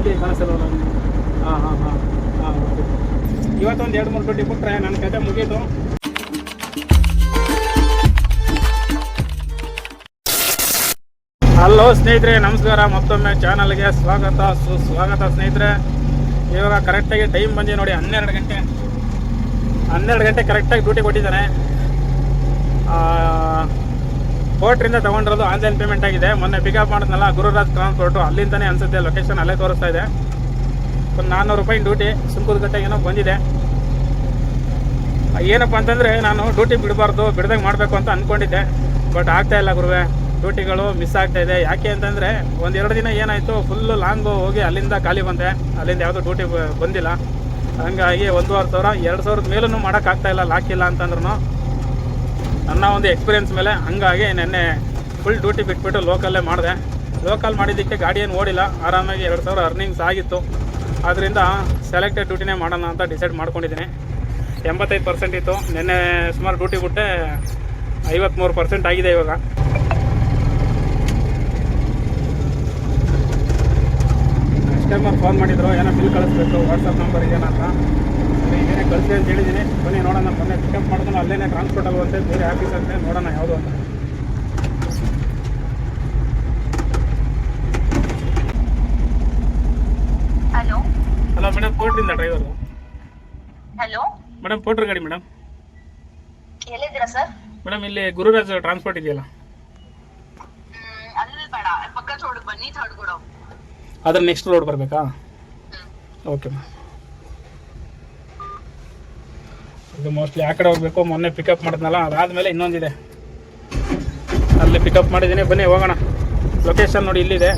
ಎಲ್ಲಿ ಕಾಣಿಸಲ್ಲ ಹಾಂ ಹಾಂ ಹಾಂ ಹಾಂ ಓಕೆ ಇವತ್ತೊಂದು ಎರಡು, ಮೂರು ಡ್ಯೂಟಿ ಕೊಟ್ಟರೆ ನನ್ನ ಕತೆ ಮುಗೀತು. ಹಲೋ ಸ್ನೇಹಿತರೆ, ನಮಸ್ಕಾರ. ಮತ್ತೊಮ್ಮೆ ಚಾನಲ್ಗೆ ಸ್ವಾಗತ. ಸುಸ್ವಾಗತ ಸ್ನೇಹಿತರೆ. ಇವಾಗ ಕರೆಕ್ಟಾಗಿ ಟೈಮ್ ಬಂದಿದೆ ನೋಡಿ, ಹನ್ನೆರಡು ಗಂಟೆ. ಹನ್ನೆರಡು ಗಂಟೆ ಕರೆಕ್ಟಾಗಿ ಡ್ಯೂಟಿ ಕೊಟ್ಟಿದ್ದಾನೆ ಕೋರ್ಟ್ರಿಂದ ತೊಗೊಂಡಿರೋದು ಆನ್ಲೈನ್ ಪೇಮೆಂಟ್ ಆಗಿದೆ. ಮೊನ್ನೆ ಪಿಕಪ್ ಮಾಡಿದ್ನಲ್ಲ ಗುರುರಾಜ್ ಟ್ರಾನ್ಸ್ಪೋರ್ಟು ಅಲ್ಲಿಂದನೇ ಅನಿಸುತ್ತೆ ಲೊಕೇಶನ್ ಅಲ್ಲೇ ತೋರಿಸ್ತಾ ಇದೆ. ಒಂದು ನಾನ್ನೂರು ರೂಪಾಯಿ ಡ್ಯೂಟಿ ಸುಂಕುದಕಟ್ಟೆಗೆ ಏನೋ ಬಂದಿದೆ. ಏನಪ್ಪ ಅಂತಂದರೆ ನಾನು ಡ್ಯೂಟಿ ಬಿಡಬಾರ್ದು, ಬಿಡ್ದಂಗೆ ಮಾಡಬೇಕು ಅಂತ ಅಂದ್ಕೊಂಡಿದ್ದೆ ಬಟ್ ಆಗ್ತಾ ಇಲ್ಲ ಗುರುವೆ ಡ್ಯೂಟಿಗಳು ಮಿಸ್ ಆಗ್ತಾ ಇದೆ. ಯಾಕೆ ಅಂತಂದರೆ ಒಂದೆರಡು ದಿನ ಏನಾಯಿತು ಫುಲ್ಲು ಲಾಂಗು ಹೋಗಿ ಅಲ್ಲಿಂದ ಖಾಲಿ ಬಂದೆ. ಅಲ್ಲಿಂದ ಯಾವುದೂ ಡ್ಯೂಟಿ ಬಂದಿಲ್ಲ. ಹಂಗಾಗಿ ಒಂದೂವರೆ ಸಾವಿರ, ಎರಡು ಸಾವಿರದ ಮೇಲೂ ಮಾಡೋಕ್ಕಾಗ್ತಾ ಇಲ್ಲ ಲಾಕಿಲ್ಲ ಅಂತಂದ್ರೂ ನನ್ನ ಒಂದು ಎಕ್ಸ್ಪೀರಿಯನ್ಸ್ ಮೇಲೆ ಹಂಗಾಗಿ ನೆನ್ನೆ ಫುಲ್ ಡ್ಯೂಟಿ ಬಿಟ್ಬಿಟ್ಟು ಲೋಕಲ್ಲೇ ಮಾಡಿದೆ. ಲೋಕಲ್ ಮಾಡಿದ್ದಕ್ಕೆ ಗಾಡಿ ಏನು ಓಡಿಲ್ಲ. ಆರಾಮಾಗಿ ಎರಡು ಸಾವಿರ ಅರ್ನಿಂಗ್ಸ್ ಆಗಿತ್ತು. ಆದ್ದರಿಂದ ಸೆಲೆಕ್ಟೆಡ್ ಡ್ಯೂಟಿನೇ ಮಾಡೋಣ ಅಂತ ಡಿಸೈಡ್ ಮಾಡ್ಕೊಂಡಿದ್ದೀನಿ. ಎಂಬತ್ತೈದು ಪರ್ಸೆಂಟ್ ಇತ್ತು. ನಿನ್ನೆ ಸುಮಾರು ಡ್ಯೂಟಿ ಬಿಟ್ಟೆ ಐವತ್ತ್ಮೂರು ಪರ್ಸೆಂಟ್ ಆಗಿದೆ ಇವಾಗ. ಕಸ್ಟಮರ್ ಫೋನ್ ಮಾಡಿದ್ರು, ಏನೋ ಬಿಲ್ ಕಳಿಸ್ಬೇಕು ವಾಟ್ಸಪ್ ನಂಬರ್ ಏನಂತ ಕಳಿಸಿ ಅಂತ ಹೇಳಿದ್ದೀನಿ. ಬನ್ನಿ ನೋಡೋಣ. ಮೊನ್ನೆ ಪಿಕಪ್ ಮಾಡಿದ್ರು ಅಲ್ಲೇ ಟ್ರಾನ್ಸ್ಪೋರ್ಟ್ ಆಗುವಂತೆ ಬೇರೆ ಆಫೀಸ್ ಅಂತೆ ನೋಡೋಣ ಯಾವುದು ಅಂತ. ಹಲೋ ಮೇಡಮ್ ಕೋರ್ಟಿಂದ ಡ್ರೈವರು ಹಲೋ ಮೇಡಮ್ ಪೋಟ್ರ್ ಗಾಡಿ ಮೇಡಮ್ ಎಲ್ಲಿದ್ದೀರಾ ಸರ್ ಮೇಡಮ್ ಇಲ್ಲಿ ಗುರುರಾಜ್ ಟ್ರಾನ್ಸ್ಪೋರ್ಟ್ ಇದೆಯಲ್ಲ? ಅದ್ರ ನೆಕ್ಸ್ಟ್ ರೋಡ್ ಬರಬೇಕಾ? ಓಕೆ ಮ್ಯಾಮ್ ಇದು ಮೋಸ್ಟ್ಲಿ ಆ ಕಡೆ ಹೋಗಬೇಕು, ಮೊನ್ನೆ ಪಿಕಪ್ ಮಾಡಿದ್ನಲ್ಲ, ಅದಾದಮೇಲೆ ಇನ್ನೊಂದಿದೆ. ಅಲ್ಲಿ ಪಿಕಪ್ ಮಾಡಿದ್ದೀನಿ. ಬನ್ನಿ, ಹೋಗೋಣ. ಲೊಕೇಶನ್ ನೋಡಿ ಇಲ್ಲಿದೆ.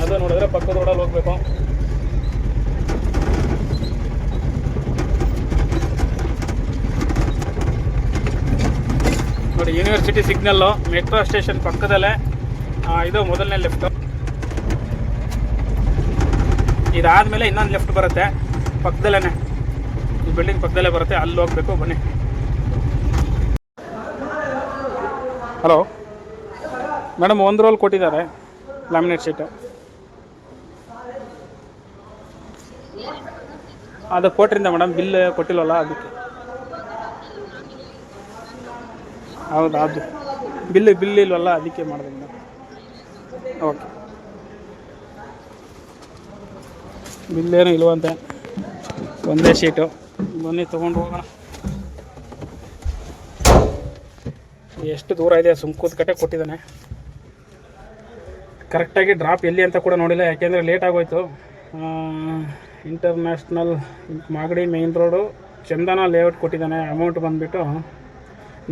ಅದು ನೋಡಿದ್ರೆ ಪಕ್ಕದ ರೋಡಲ್ಲಿ ಹೋಗಬೇಕು. ನೋಡಿ ಯೂನಿವರ್ಸಿಟಿ ಸಿಗ್ನಲ್ಲು ಮೆಟ್ರೋ ಸ್ಟೇಷನ್ ಪಕ್ಕದಲ್ಲೇ ಇದು ಮೊದಲನೇ ಲೆಫ್ಟು ಇದಾದಮೇಲೆ ಇನ್ನೊಂದು ಲೆಫ್ಟ್ ಬರುತ್ತೆ ಪಕ್ಕದಲ್ಲೇ ಬಿಲ್ಡಿಂಗ್ ಪಕ್ಕದಲ್ಲೇ ಬರುತ್ತೆ, ಅಲ್ಲಿ ಹೋಗ್ಬೇಕು, ಬನ್ನಿ. ಹಲೋ ಮೇಡಮ್ ಒಂದು ರೋಲ್ ಕೊಟ್ಟಿದ್ದಾರೆ ಲ್ಯಾಮಿನೇಟ್ ಶೀಟು ಅದು ಕೊಟ್ರಿಂದ ಮೇಡಮ್ ಬಿಲ್ ಕೊಟ್ಟಿಲ್ವಲ್ಲ ಅದಕ್ಕೆ. ಹೌದಾ, ಅದು. ಬಿಲ್ ಬಿಲ್ ಇಲ್ವಲ್ಲ ಅದಕ್ಕೆ ಮಾಡಿದೆ ಮೇಡಮ್ ಓಕೆ ಬಿಲ್ ಏನು ಇಲ್ವಂತೆ. ಒಂದೇ ಶೀಟು ಬನ್ನಿ ತೊಗೊಂಡು ಹೋಗೋಣ. ಎಷ್ಟು ದೂರ ಇದೆ ಸುಮ್ಕೂದ ಕಟ್ಟೆ ಕೊಟ್ಟಿದ್ದಾನೆ. ಕರೆಕ್ಟಾಗಿ ಡ್ರಾಪ್ ಎಲ್ಲಿ ಅಂತ ಕೂಡ ನೋಡಿಲ್ಲ, ಯಾಕೆಂದರೆ ಲೇಟ್ ಆಗೋಯ್ತು. International Magadi main road Chandana layout ಕೊಟ್ಟಿದ್ದಾನೆ ಅಮೌಂಟ್ ಬಂದುಬಿಟ್ಟು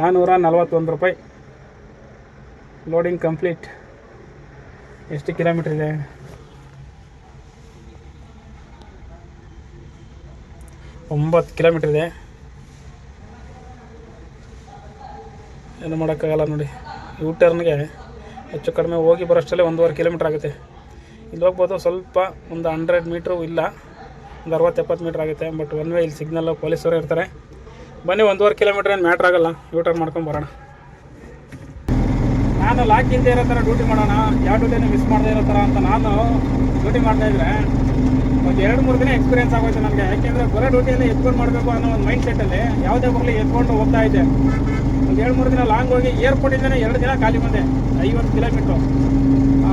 ನಾನ್ನೂರ ನಲ್ವತ್ತೊಂದು ರೂಪಾಯಿ. ಲೋಡಿಂಗ್ ಕಂಪ್ಲೀಟ್ ಎಷ್ಟು ಕಿಲೋಮೀಟ್ರ್ ಇದೆ? ಒಂಬತ್ತು ಕಿಲೋಮೀಟ್ರ್ ಇದೆ. ಏನು ಮಾಡೋಕ್ಕಾಗಲ್ಲ ನೋಡಿ. ಯೂ ಟರ್ನ್ಗೆ ಹೆಚ್ಚು ಕಡಿಮೆ ಹೋಗಿ ಬರೋಷ್ಟಲ್ಲೇ ಒಂದೂವರೆ ಕಿಲೋಮೀಟ್ರ್ ಆಗುತ್ತೆ. ಇಲ್ಲಿ ಹೋಗ್ಬೋದು ಸ್ವಲ್ಪ ಒಂದು ಹಂಡ್ರೆಡ್ ಮೀಟ್ರು ಇಲ್ಲ, ಒಂದು ಅರವತ್ತು ಎಪ್ಪತ್ತು ಮೀಟ್ರ್ ಆಗುತ್ತೆ, ಬಟ್ ಒನ್ ವೇ ಇಲ್ಲಿ ಸಿಗ್ನಲ್ಲು ಪೊಲೀಸರು ಇರ್ತಾರೆ. ಬನ್ನಿ ಒಂದೂವರೆ ಕಿಲೋಮೀಟ್ರ್ ಏನು ಮ್ಯಾಟ್ರ್ ಆಗಲ್ಲ ಯೂ ಟರ್ನ್ ಮಾಡ್ಕೊಂಡು ಬರೋಣ. ನಾನು ಲಾಕ್ ಇಲ್ಲದೆ ಇರೋ ಥರ ಡ್ಯೂಟಿ ಮಾಡೋಣ, ಯಾವ ಡ್ಯೂಟಿನೂ ಮಿಸ್ ಮಾಡದೇ ಇರೋ ಥರ ಅಂತ ನಾನು ಡ್ಯೂಟಿ ಮಾಡ್ತಾಯಿದ್ರೆ ಒಂದು ಎರಡು ಮೂರು ದಿನ ಎಕ್ಸ್ಪೀರಿಯನ್ಸ್ ಆಗೋಯ್ತು ನನಗೆ ಯಾಕೆಂದರೆ ಬರೋ ಡ್ಯೂಟಿಯಲ್ಲಿ ಎತ್ಕೊಂಡು ಮಾಡಬೇಕು ಅನ್ನೋ ಒಂದು ಮೈಂಡ್ ಸೆಟ್ಟಲ್ಲಿ ಯಾವುದೇ ಬರಲಿ ಎತ್ಕೊಂಡು ಹೋಗ್ತಾ ಇದ್ದೆ. ಒಂದು ಎರಡು ಮೂರು ದಿನ ಲಾಂಗ್ ಹೋಗಿ ಏರ್ಪೋರ್ಟಿಂದನೇ ಎರಡು ದಿನ ಖಾಲಿ ಬಂದೆ, ಐವತ್ತು ಕಿಲೋಮೀಟ್ರು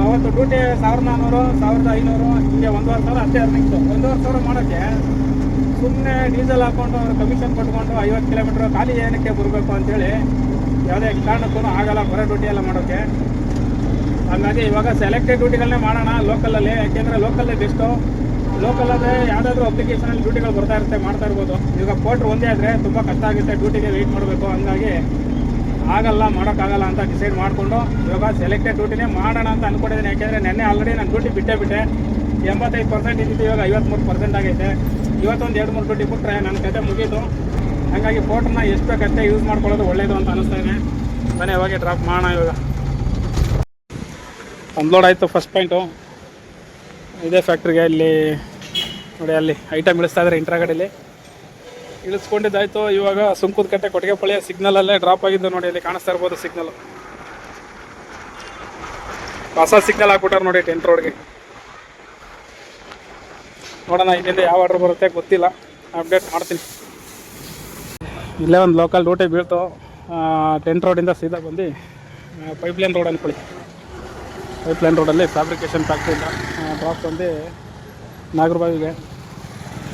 ಅವತ್ತು ಡ್ಯೂಟಿ ಸಾವಿರದ ನಾನ್ನೂರು ಸಾವಿರದ ಐನೂರು, ಹಿಂಗೆ ಒಂದೂವರೆ ಸಾವಿರ ಅಷ್ಟೇ ಅರ್ನಿಂಗ್ಸು ಒಂದೂವರೆ ಸಾವಿರ ಮಾಡೋಕ್ಕೆ ಸುಮ್ಮನೆ ಡೀಸೆಲ್ ಹಾಕ್ಕೊಂಡು ಕಮಿಷನ್ ಕೊಟ್ಕೊಂಡು ಐವತ್ತು ಕಿಲೋಮೀಟ್ರ್ ಖಾಲಿ ಏನಕ್ಕೆ ಬರಬೇಕು ಅಂತೇಳಿ ಯಾವುದೇ ಕಾರಣಕ್ಕೂ ಆಗಲ್ಲ ಬರೋ ಡ್ಯೂಟಿ ಎಲ್ಲ ಮಾಡೋಕ್ಕೆ. ಹಾಗಾಗಿ ಇವಾಗ ಸೆಲೆಕ್ಟೆಡ್ ಡ್ಯೂಟಿಗಳನ್ನೇ ಮಾಡೋಣ ಲೋಕಲಲ್ಲಿ ಯಾಕೆಂದರೆ ಲೋಕಲ್ಲೇ ಬೆಸ್ಟು ಲೋಕಲ್ಲದೇ ಯಾವುದಾದ್ರೂ ಅಪ್ಲಿಕೇಶನಲ್ಲಿ ಡ್ಯೂಟಿಗಳು ಬರ್ತಾ ಇರುತ್ತೆ, ಮಾಡ್ತಾ ಇರ್ಬೋದು. ಈಗ ಪೋರ್ಟ್ ಒಂದೇ ಆದರೆ ತುಂಬ ಕಷ್ಟ ಆಗುತ್ತೆ ಡ್ಯೂಟಿಗೆ ವೆಯ್ಟ್ ಮಾಡಬೇಕು. ಹಂಗಾಗಿ ಆಗಲ್ಲ, ಮಾಡೋಕ್ಕಾಗಲ್ಲ ಅಂತ ಡಿಸೈಡ್ ಮಾಡಿಕೊಂಡು ಇವಾಗ ಸೆಲೆಕ್ಟೆಡ್ ಡ್ಯೂಟಿನೇ ಮಾಡೋಣ ಅಂತ ಅಂದ್ಕೊಂಡಿದ್ದೀನಿ ಯಾಕೆಂದರೆ ನೆನ್ನೆ ಆಲ್ರೆಡಿ ನಾನು ಡ್ಯೂಟಿ ಬಿಟ್ಟೇ ಬಿಟ್ಟೆ. ಎಂಬತ್ತೈದು ಪರ್ಸೆಂಟ್ ಇದ್ದಿದ್ದು ಇವಾಗ ಐವತ್ತ್ಮೂರು ಪರ್ಸೆಂಟ್ ಆಗೈತೆ. ಇವತ್ತೊಂದು ಎರಡು ಮೂರು ಡ್ಯೂಟಿ ಕೊಟ್ಟರೆ ನನ್ನ ಕತೆ ಮುಗೀತು. ಹಾಗಾಗಿ ಫೋಟೋನ ಎಷ್ಟು ಬೇಕಷ್ಟೇ ಯೂಸ್ ಮಾಡ್ಕೊಳ್ಳೋದು ಒಳ್ಳೆಯದು ಅಂತ ಅನಿಸ್ತಾ ಇದೆ. ಬನ್ನಿ ಇವಾಗೆ ಡ್ರಾಪ್ ಮಾಡೋಣ ಇವಾಗ. ಅನ್ಲೋಡ್ ಆಯಿತು ಫಸ್ಟ್ ಪಾಯಿಂಟು ಇದೇ ಫ್ಯಾಕ್ಟ್ರಿಗೆ ಅಲ್ಲಿ ನೋಡಿ ಅಲ್ಲಿ ಐಟಮ್ ಇಳಿಸ್ತಾ ಇದ್ದಾರೆ ಇಂಟ್ರಾಗಡೆಯಲ್ಲಿ ಇಳಿಸ್ಕೊಂಡಿದ್ದಾಯ್ತು, ಇವಾಗ ಸುಂಕದ ಕಟ್ಟೆ ಸಿಗ್ನಲ್ ಅಲ್ಲೇ ಡ್ರಾಪ್ ಆಗಿದ್ದು ನೋಡಿ ಅಲ್ಲಿ ಕಾಣಿಸ್ತಾ ಇರ್ಬೋದು ಸಿಗ್ನಲ್ ಹೊಸ ಸಿಗ್ನಲ್ ಹಾಕ್ಬಿಟ್ಟಾರ ನೋಡಿ ಟೆಂಟ್ ರೋಡ್ಗೆ ನೋಡೋಣ ಇಲ್ಲಿಂದ ಯಾವ ಆರ್ಡ್ರ್ ಬರುತ್ತೆ ಗೊತ್ತಿಲ್ಲ. ಅಪ್ಡೇಟ್ ಮಾಡ್ತೀನಿ. ಇಲ್ಲೇ ಒಂದು ಲೋಕಲ್ ರೂಟೆ ಬೀಳ್ತು. ಟೆಂಟ್ ರೋಡಿಂದ ಸೀದಾ ಬಂದು ಪೈಪ್ಲೈನ್ ರೋಡ್ ಅಂದ್ಕೊಳ್ಳಿ ಪೈಪ್ಲೈನ್ ರೋಡಲ್ಲಿ ಫ್ಯಾಬ್ರಿಕೇಷನ್ ಫ್ಯಾಕ್ಟ್ರಿಯಿಂದ ಡ್ರಾಪ್ ಬಂದು ನಾಗರಬಾವಿಗೆ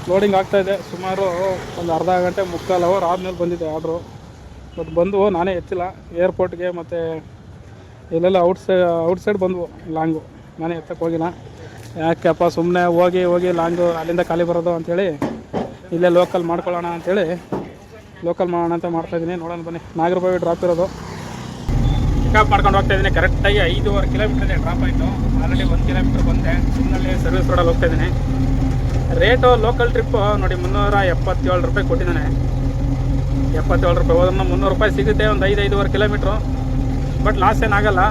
ಲೋಡಿಂಗ್ ಆಗ್ತಾಯಿದೆ ಸುಮಾರು ಒಂದು ಅರ್ಧ ಗಂಟೆ ಮುಕ್ಕಾಲು ಅವರ್ ಆದಮೇಲೆ ಬಂದಿದೆ ಆರ್ಡ್ರು. ಬಟ್ ಬಂದು ನಾನೇ ಎತ್ತಿಲ್ಲ. ಏರ್ಪೋರ್ಟ್ಗೆ ಮತ್ತು ಇಲ್ಲೆಲ್ಲ ಔಟ್ ಸೈಡ್ ಔಟ್ ಸೈಡ್ ಬಂದವು ಲಾಂಗು ನಾನೇ ಎತ್ತಕ್ಕೆ ಹೋಗಿಲ್ಲ. ಯಾಕೆಪ್ಪ ಸುಮ್ಮನೆ ಹೋಗಿ ಹೋಗಿ ಲಾಂಗು ಅಲ್ಲಿಂದ ಖಾಲಿ ಬರೋದು ಅಂಥೇಳಿ ಇಲ್ಲೇ ಲೋಕಲ್ ಮಾಡ್ಕೊಳ್ಳೋಣ ಅಂಥೇಳಿ ಲೋಕಲ್ ಮಾಡೋಣ ಅಂತ ಮಾಡ್ತಾಯಿದ್ದೀನಿ ನೋಡೋಣ ಬನ್ನಿ. ನಾಗರಬಾವಿ ಡ್ರಾಪ್ ಇರೋದು. ಪಿಕಪ್ ಮಾಡ್ಕೊಂಡು ಹೋಗ್ತಾ ಇದ್ದೀನಿ. ಕರೆಕ್ಟಾಗಿ ಐದೂವರೆ ಕಿಲೋಮೀಟರ್ ಡ್ರಾಪ್ ಆಯಿತು. ಆಲ್ರೆಡಿ ಒಂದು ಕಿಲೋಮೀಟರ್ ಬಂದೆ. ಸುಮ್ಮನೆ ಸರ್ವಿಸ್ ರೋಡಲ್ಲಿ ಹೋಗ್ತಾ ಇದ್ದೀನಿ. ರೇಟು ಲೋಕಲ್ ಟ್ರಿಪ್ಪು ನೋಡಿ, ಮುನ್ನೂರ ಎಪ್ಪತ್ತೇಳು ರೂಪಾಯಿ ಕೊಟ್ಟಿದ್ದಾನೆ. ಎಪ್ಪತ್ತೇಳು ರೂಪಾಯಿ. ಹೋದ್ರೂ ಮುನ್ನೂರು ರೂಪಾಯಿ ಸಿಗುತ್ತೆ, ಒಂದು ಐದು, ಐದೂವರೆ ಕಿಲೋಮೀಟ್ರು ಬಟ್ ಲಾಸ್ ಏನಾಗಲ್ಲ.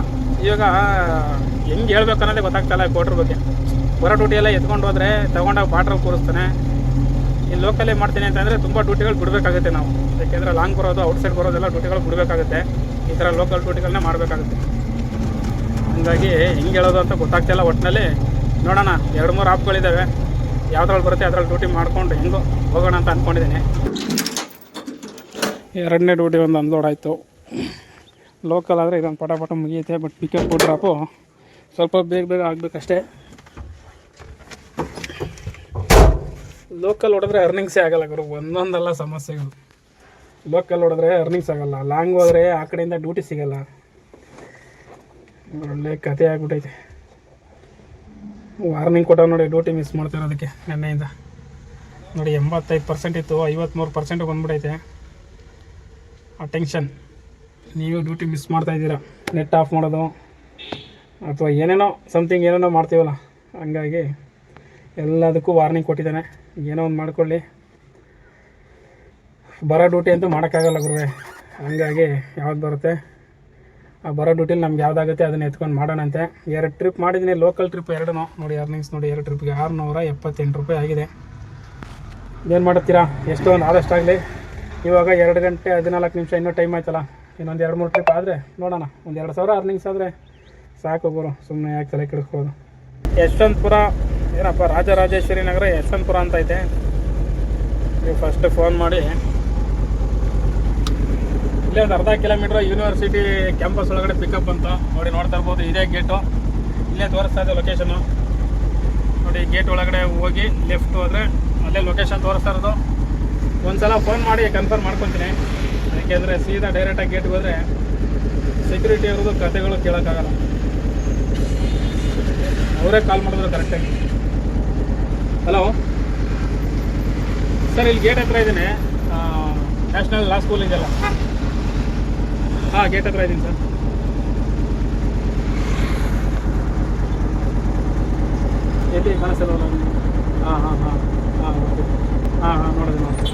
ಇವಾಗ, ಹೆಂಗೆ ಹೇಳ್ಬೇಕು ಅನ್ನೋದೇ ಗೊತ್ತಾಗ್ತಾಯಿಲ್ಲ ಕೋಟ್ರ ಬಗ್ಗೆ. ಹೊರ ಡ್ಯೂಟಿ ಎಲ್ಲ ಎತ್ಕೊಂಡು ಹೋದರೆ ತೊಗೊಂಡಾಗ ಬಾಟ್ರಲ್ಲಿ ಕೂರಿಸ್ತಾನೆ. ಇಲ್ಲಿ ಲೋಕಲ್ಲೇ ಮಾಡ್ತೀನಿ ಅಂತಂದರೆ ತುಂಬ ಡ್ಯೂಟಿಗಳು ಬಿಡಬೇಕಾಗುತ್ತೆ ನಾವು. ಯಾಕೆಂದರೆ ಲಾಂಗ್ ಬರೋದು ಔಟ್ಸೈಡ್ ಬರೋದೆಲ್ಲ ಡ್ಯೂಟಿಗಳು ಬಿಡಬೇಕಾಗುತ್ತೆ. ಈ ಥರ ಲೋಕಲ್ ಡ್ಯೂಟಿಗಳನ್ನ ಮಾಡಬೇಕಾಗುತ್ತೆ. ಹಂಗಾಗಿ ಹೆಂಗೆ ಹೇಳೋದು ಅಂತ ಗೊತ್ತಾಗ್ತಿಲ್ಲ ಒಟ್ಟಿನಲ್ಲಿ ನೋಡೋಣ, ಎರಡು ಮೂರು ಆಪ್ಗಳಿದ್ದಾವೆ ಯಾವ್ದ್ರಲ್ಲಿ ಬರುತ್ತೆ ಅದ್ರಲ್ಲಿ ಡ್ಯೂಟಿ ಮಾಡ್ಕೊಂಡು ಹೆಂಗೋ ಹೋಗೋಣ ಅಂತ ಅಂದ್ಕೊಂಡಿದ್ದೀನಿ ಎರಡನೇ ಡ್ಯೂಟಿ ಒಂದು ಅನ್ಲೋಡ್ ಆಯಿತು. ಲೋಕಲ್ ಆದರೆ ಇದೊಂದು ಪಟ ಪಟ ಮುಗಿಯುತ್ತೆ ಬಟ್ ಪಿಕಪ್ ಡ್ರಾಪು ಸ್ವಲ್ಪ ಬೇಗ ಬೇಗ ಆಗಬೇಕಷ್ಟೇ. ಲೋಕಲ್ ಹೊಡೆದ್ರೆ ಅರ್ನಿಂಗ್ಸೇ ಆಗಲ್ಲ ಗುರು, ಒಂದೊಂದಲ್ಲ ಸಮಸ್ಯೆಗಳು. ಲೋಕಲ್ ಹೊಡೆದ್ರೆ ಅರ್ನಿಂಗ್ಸ್ ಆಗಲ್ಲ. ಲಾಂಗ್ ಹೋದರೆ ಆ ಕಡೆಯಿಂದ ಡ್ಯೂಟಿ ಸಿಗಲ್ಲ. ಒಳ್ಳೆ ಕತೆ ಆಗ್ಬಿಟ್ಟೈತೆ ವಾರ್ನಿಂಗ್ ಕೊಟ್ಟ ನೋಡಿ ಡ್ಯೂಟಿ ಮಿಸ್ ಮಾಡ್ತಿರೋದಕ್ಕೆ ನೆನ್ನೆಯಿಂದ. ನೋಡಿ ಎಂಬತ್ತೈದು ಪರ್ಸೆಂಟ್ ಇತ್ತು ಐವತ್ತ್ಮೂರು ಪರ್ಸೆಂಟ್ ಬಂದ್ಬಿಟ್ಟೈತೆ ಆ ಟೆನ್ಷನ್ ನೀವು ಡ್ಯೂಟಿ ಮಿಸ್ ಮಾಡ್ತಾ ಇದ್ದೀರಾ? ನೆಟ್ ಆಫ್ ಮಾಡೋದು? ಅಥವಾ ಏನೇನೋ ಸಮಥಿಂಗ್ ಏನೇನೋ ಮಾಡ್ತೀವಲ್ಲ? ಹಂಗಾಗಿ ಎಲ್ಲದಕ್ಕೂ ವಾರ್ನಿಂಗ್ ಕೊಟ್ಟಿದ್ದಾನೆ. ಏನೋ ಒಂದು ಮಾಡ್ಕೊಳ್ಳಿ. ಬರೋ ಡ್ಯೂಟಿ ಅಂತೂ ಮಾಡೋಕ್ಕಾಗಲ್ಲ ಗುರುವೆ. ಹಂಗಾಗಿ ಯಾವ್ದು ಬರುತ್ತೆ? ಆ ಬರೋ ಡ್ಯೂಟಿಲಿ ನಮ್ಗೆ ಯಾವುದಾಗುತ್ತೆ ಅದನ್ನ ಎತ್ಕೊಂಡು ಮಾಡೋಣಂತೆ. ಎರಡು ಟ್ರಿಪ್ ಮಾಡಿದ್ದೀನಿ ಲೋಕಲ್ ಟ್ರಿಪ್ ಎರಡೂ ನೋಡಿ ಅರ್ನಿಂಗ್ಸ್ ನೋಡಿ, ಎರಡು ಟ್ರಿಪ್ಗೆ ಆರುನೂರ ಎಪ್ಪತ್ತೆಂಟು ರೂಪಾಯಿ ಆಗಿದೆ. ಏನು ಮಾಡುತ್ತೀರಾ? ಎಷ್ಟೋ ಒಂದು ಆದಷ್ಟಾಗಲಿ ಇವಾಗ ಎರಡು ಗಂಟೆ ಹದಿನಾಲ್ಕು ನಿಮಿಷ, ಇನ್ನೂ ಟೈಮ್ ಆಯ್ತಲ್ಲ. ಇನ್ನೊಂದು ಎರಡು ಮೂರು ಟ್ರಿಪ್ ಆದರೆ ನೋಡೋಣ. ಒಂದು ಎರಡು ಸಾವಿರ ಅರ್ನಿಂಗ್ಸ್ ಆದರೆ ಸಾಕು ಬರು ಸುಮ್ಮನೆ ಯಾಕೆ ತಲೆ ಕೆಡಿಸ್ಬೋದು ಯಶವಂತಪುರ, ಏನಪ್ಪ, ರಾಜರಾಜೇಶ್ವರಿ ನಗರ ಯಶವಂತಪುರ ಅಂತ ಐತೆ. ನೀವು ಫಸ್ಟ್ ಫೋನ್ ಮಾಡಿ. ಇಲ್ಲೇ ಒಂದು ಅರ್ಧ ಕಿಲೋಮೀಟ್ರ್ ಯೂನಿವರ್ಸಿಟಿ ಕ್ಯಾಂಪಸ್ ಒಳಗಡೆ ಪಿಕಪ್ ಅಂತ ನೋಡಿ ನೋಡ್ತಾ ಇರ್ಬೋದು. ಇದೇ ಗೇಟು ಇಲ್ಲೇ ತೋರಿಸ್ತಾ ಇದೆ ಲೊಕೇಶನು ನೋಡಿ ಗೇಟ್ ಒಳಗಡೆ ಹೋಗಿ ಲೆಫ್ಟ್ ಹೋದರೆ ಅಲ್ಲೇ ಲೊಕೇಶನ್ ತೋರಿಸ್ತಾ ಇರೋದು. ಒಂದ್ಸಲ ಫೋನ್ ಮಾಡಿ ಕನ್ಫರ್ಮ್ ಮಾಡ್ಕೊತೀನಿ. ಯಾಕೆಂದರೆ ಸೀದಾ ಡೈರೆಕ್ಟಾಗಿ ಗೇಟ್ಗೆ ಹೋದರೆ ಸೆಕ್ಯೂರಿಟಿ ಇರೋದು ಕತೆಗಳು ಕೇಳೋಕ್ಕಾಗಲ್ಲ. ಅವರೇ ಕಾಲ್ ಮಾಡಿದ್ರು ಕರೆಕ್ಟಾಗಿ ಹಲೋ ಸರ್, ಇಲ್ಲಿ ಗೇಟ್ ಹತ್ರ ಇದ್ದೀನಿ. ನ್ಯಾಷನಲ್ ಲಾ ಸ್ಕೂಲ್ ಇದೆಯಲ್ಲ. ಹಾಂ ಗೇಟ್ ಹತ್ರ ಇದ್ದೀನಿ ಸರ್. ಎಲ್ಲಿ ಕಾಣಿಸಲ್ಲ ಹಾಂ ಹಾಂ ಹಾಂ. ಹಾಂ ಹಾಂ ಹಾಂ, ನೋಡಿದೆ ನೋಡಿ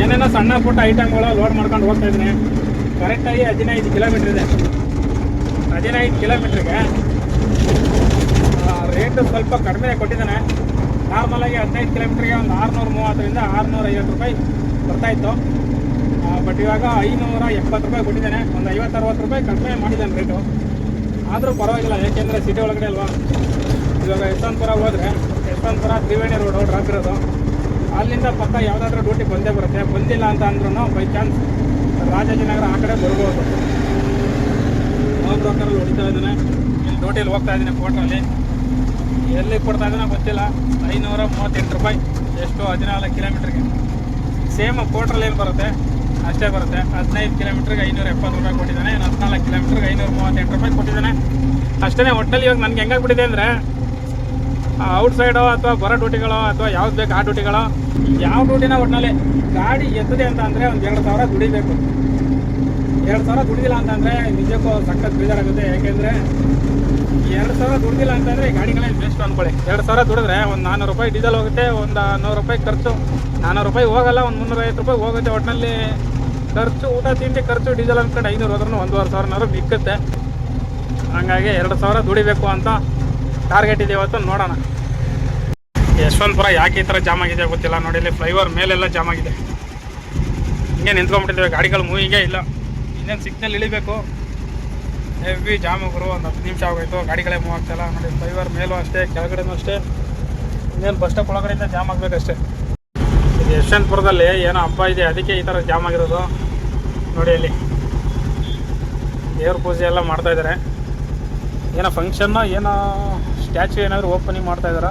ಏನೇನೋ ಸಣ್ಣ ಪುಟ್ಟ ಐಟಮ್ಗಳು ಲೋಡ್ ಮಾಡ್ಕೊಂಡು ಹೋಗ್ತಾ ಇದ್ದೀನಿ. ಕರೆಕ್ಟಾಗಿ ಹದಿನೈದು ಕಿಲೋಮೀಟ್ರ್ ಇದೆ. ಹದಿನೈದು ಕಿಲೋಮೀಟ್ರಿಗೆ ರೇಟು ಸ್ವಲ್ಪ ಕಡಿಮೆ ಕೊಟ್ಟಿದ್ದಾನೆ. ನಾರ್ಮಲಾಗಿ ಹದಿನೈದು ಕಿಲೋಮೀಟ್ರಿಗೆ ಒಂದು ಆರುನೂರು ಮೂವತ್ತರಿಂದ ಆರುನೂರ ಐವತ್ತು ರೂಪಾಯಿ ಬರ್ತಾಯಿತ್ತು ಬಟ್ ಇವಾಗ ಐನೂರ ಎಪ್ಪತ್ತು ರೂಪಾಯಿ ಕೊಟ್ಟಿದ್ದಾನೆ. ಒಂದು ಐವತ್ತು, ಅರವತ್ತು ರೂಪಾಯಿ ಕಡಿಮೆ ಮಾಡಿದ್ದಾನೆ ರೇಟು ಆದರೂ ಪರವಾಗಿಲ್ಲ ಏಕೆಂದರೆ ಸಿಟಿ ಒಳಗಡೆ ಅಲ್ವಾ? ಇವಾಗ ಯಶವಂತಪುರ ಹೋದರೆ ಯಶವಂತಪುರ ತ್ರಿವೇಣಿ ರೋಡು ಡ್ರಾಪ್ ಇರೋದು ಅಲ್ಲಿಂದ ಪಕ್ಕ ಯಾವುದಾದ್ರೂ ಡ್ಯೂಟಿ ಬಂದೇ ಬರುತ್ತೆ. ಬಂದಿಲ್ಲ ಅಂತ ಅಂದ್ರೂ ಬೈ ಚಾನ್ಸ್ ರಾಜಾಜಿನಗರ ಆ ಕಡೆ ಬರ್ಬೋದು. ಬ್ರೋಕರಲ್ಲಿ ಹೊಡಿತಾ ಇದ್ದಾನೆ. ಇಲ್ಲಿ ಡ್ಯೂಟಿಲಿ ಹೋಗ್ತಾ ಇದ್ದೀನಿ ಕೋಟ್ರಲ್ಲಿ ಎಲ್ಲಿ ಕೊಡ್ತಾ ಇದ್ದಾನೆ ಗೊತ್ತಿಲ್ಲ. ಐನೂರ ಮೂವತ್ತೆಂಟು ರೂಪಾಯಿ. ಎಷ್ಟು ಹದಿನಾಲ್ಕು ಕಿಲೋಮೀಟ್ರಿಗೆ ಸೇಮ್ ಕೋಟ್ರಲ್ಲಿ ಏನು ಬರುತ್ತೆ. ಅಷ್ಟೇ ಬರುತ್ತೆ. ಹದಿನೈದು ಕಿಲೋಮೀಟ್ರಿಗೆ ಐನೂರ ಎಪ್ಪತ್ತು ರೂಪಾಯಿ ಕೊಟ್ಟಿದ್ದಾನೆ. ಹದಿನಾಲ್ಕು ಕಿಲೋಮೀಟ್ರಿಗೆ ಐನೂರ ಮೂವತ್ತೆಂಟು ರೂಪಾಯಿ ಕೊಟ್ಟಿದ್ದಾನೆ. ಅಷ್ಟೇ ಒಟ್ಟಲ್ಲಿ ಇವಾಗ ನನಗೆ ಹೆಂಗಾಗ್ಬಿಟ್ಟಿದೆ ಅಂದರೆ ಔಟ್ ಸೈಡೋ ಅಥವಾ ಬರೋ ಡ್ಯೂಟಿಗಳೋ ಅಥವಾ ಯಾವ್ದು ಬೇಕು ಆ ಡ್ಯೂಟಿಗಳೋ ಯಾವ ಡ್ಯೂಟಿನ ಒಟ್ಟಿನಲ್ಲಿ ಗಾಡಿ ಎತ್ತದೆ ಅಂತ ಅಂದರೆ ಒಂದು ಎರಡು ಸಾವಿರ ದುಡಿಬೇಕು. ಎರಡು ಸಾವಿರ ದುಡಿದಿಲ್ಲ ಅಂತಂದರೆ ನಿಜಕ್ಕೂ ಸಖತ್ ಬೇಜಾರಾಗುತ್ತೆ. ಯಾಕೆಂದರೆ ಎರಡು ಸಾವಿರ ದುಡ್ದಿಲ್ಲ ಅಂತಂದರೆ ಈ ಗಾಡಿಗಳೇ ಬೆಸ್ಟ್ ಅಂದ್ಕೊಳ್ಳಿ ಎರಡು ಸಾವಿರ ದುಡಿದ್ರೆ ಒಂದು ನಾನ್ನೂರು ರೂಪಾಯಿ ಡೀಸೆಲ್ ಹೋಗುತ್ತೆ, ಒಂದು ನೂರು ರೂಪಾಯಿ ಖರ್ಚು. ನಾನ್ನೂರು ರೂಪಾಯಿ ಹೋಗಲ್ಲ, ಒಂದು ಮುನ್ನೂರೈವತ್ತು ರೂಪಾಯಿ ಹೋಗುತ್ತೆ. ಒಟ್ಟಿನಲ್ಲಿ ಖರ್ಚು, ಊಟ, ತಿಂಡಿ ಖರ್ಚು ಡೀಸೆಲ್ ಅಂದ್ಕೊಂಡು ಐನೂರು ಹೋದ್ರೂ ಒಂದೂವರೆ ಸಾವಿರನಾರು ಬಿಕ್ಕುತ್ತೆ. ಹಂಗಾಗಿ ಎರಡು ಸಾವಿರ ದುಡಿಬೇಕು ಅಂತ ಟಾರ್ಗೆಟ್ ಇದೆ ಇವತ್ತು ನೋಡೋಣ. ಯಶವಂತಪುರ ಯಾಕೆ ಈ ಥರ ಜಾಮ್ ಆಗಿದೆ ಗೊತ್ತಿಲ್ಲ. ನೋಡಿ ಇಲ್ಲಿ ಫ್ಲೈಓವರ್ ಮೇಲೆಲ್ಲ ಜಾಮ್ ಆಗಿದೆ. ಹಿಂಗೆ ನಿಂತ್ಕೊಂಡ್ಬಿಟ್ಟಿದ್ದೇವೆ. ಗಾಡಿಗಳು ಮೂವಿಗೆ ಇಲ್ಲ. ಇನ್ನೇನು ಸಿಗ್ನಲ್ ಇಳಿಬೇಕು? ಹೆವಿ ಜಾಮ್ ಗುರು. ಒಂದು ಹತ್ತು ನಿಮಿಷ ಆಗೋಯ್ತು. ಗಾಡಿಗಳೇ ಮೂವ್ ಆಗ್ತಾಯಿಲ್ಲ ನೋಡಿ ಫ್ಲೈಓವರ್ ಮೇಲೂ ಅಷ್ಟೇ, ಕೆಳಗಡೆನೂ ಅಷ್ಟೇ. ಇನ್ನೇನು ಬಸ್ ಸ್ಟಾಪ್ ಒಳಗಡೆಯಿಂದ ಜಾಮ್ ಆಗಬೇಕಷ್ಟೇ. ಇದು ಯಶವಂತಪುರದಲ್ಲಿ ಏನೋ ಹಬ್ಬ ಇದೆ. ಅದಕ್ಕೆ ಈ ಥರ ಜಾಮ್ ಆಗಿರೋದು. ನೋಡಿ ಅಲ್ಲಿ ದೇವ್ರ ಪೂಜೆ ಎಲ್ಲ ಮಾಡ್ತಾಯಿದ್ದಾರೆ ಏನೋ ಫಂಕ್ಷನ್ನು ಏನೋ ಸ್ಟ್ಯಾಚು ಏನಾದರೂ ಓಪನಿಂಗ್ ಮಾಡ್ತಾ ಇದಾರ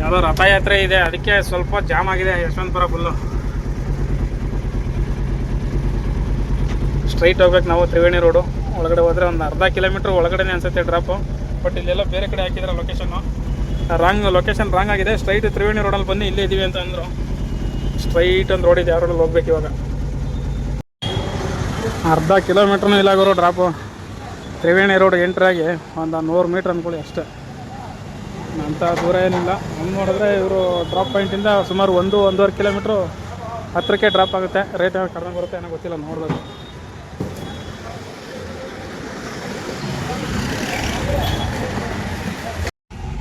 ಯಾವುದೋ ರಥಯಾತ್ರೆ ಇದೆ, ಅದಕ್ಕೆ ಸ್ವಲ್ಪ ಜಾಮ್ ಆಗಿದೆ, ಯಶವಂತಪುರ ಫುಲ್ಲು ಸ್ಟ್ರೈಟ್ ಹೋಗ್ಬೇಕು ನಾವು, ತ್ರಿವೇಣಿ ರೋಡು ಒಳಗಡೆ ಹೋದ್ರೆ ಒಂದು ಅರ್ಧ ಕಿಲೋಮೀಟ್ರ್ ಒಳಗಡೆ ಅನ್ಸುತ್ತೆ ಡ್ರಾಪು ಬಟ್ ಇಲ್ಲೆಲ್ಲ ಬೇರೆ ಕಡೆ ಹಾಕಿದ್ರೆ ಲೊಕೇಶನ್ನು ರಾಂಗ್ ಲೊಕೇಶನ್ ರಾಂಗ್ ಆಗಿದೆ. ಸ್ಟ್ರೈಟ್ ತ್ರಿವೇಣಿ ರೋಡಲ್ಲಿ ಬನ್ನಿ ಇಲ್ಲೇ ಇದ್ದೀವಿ ಅಂತ ಅಂದರು. ಸ್ಟ್ರೈಟ್ ಒಂದು ರೋಡ್ ಇದೆ ರೋಡಲ್ಲಿ ಹೋಗ್ಬೇಕು ಇವಾಗ. ಅರ್ಧ ಕಿಲೋಮೀಟ್ರ್ನೂ ಇಲ್ಲ ಗುರು ಡ್ರಾಪು ತ್ರಿವೇಣಿ ರೋಡ್ ಎಂಟ್ರಾಗಿ ಒಂದು ನೂರು ಮೀಟ್ರ್ ಅಂದ್ಕೊಳ್ಳಿ ಅಷ್ಟೇ. ಅಂಥ ದೂರ ಏನಿಲ್ಲ. ಹಂಗೆ ನೋಡಿದ್ರೆ ಇವರು ಡ್ರಾಪ್ ಪಾಯಿಂಟಿಂದ ಸುಮಾರು ಒಂದು, ಒಂದೂವರೆ ಕಿಲೋಮೀಟ್ರು ಹತ್ತಿರಕ್ಕೆ ಡ್ರಾಪ್ ಆಗುತ್ತೆ. ರೇಟ್ ಯಾವಾಗ ಕಡಿಮೆ ಬರುತ್ತೆ ಏನೋ ಗೊತ್ತಿಲ್ಲ ನೋಡಬೇಕು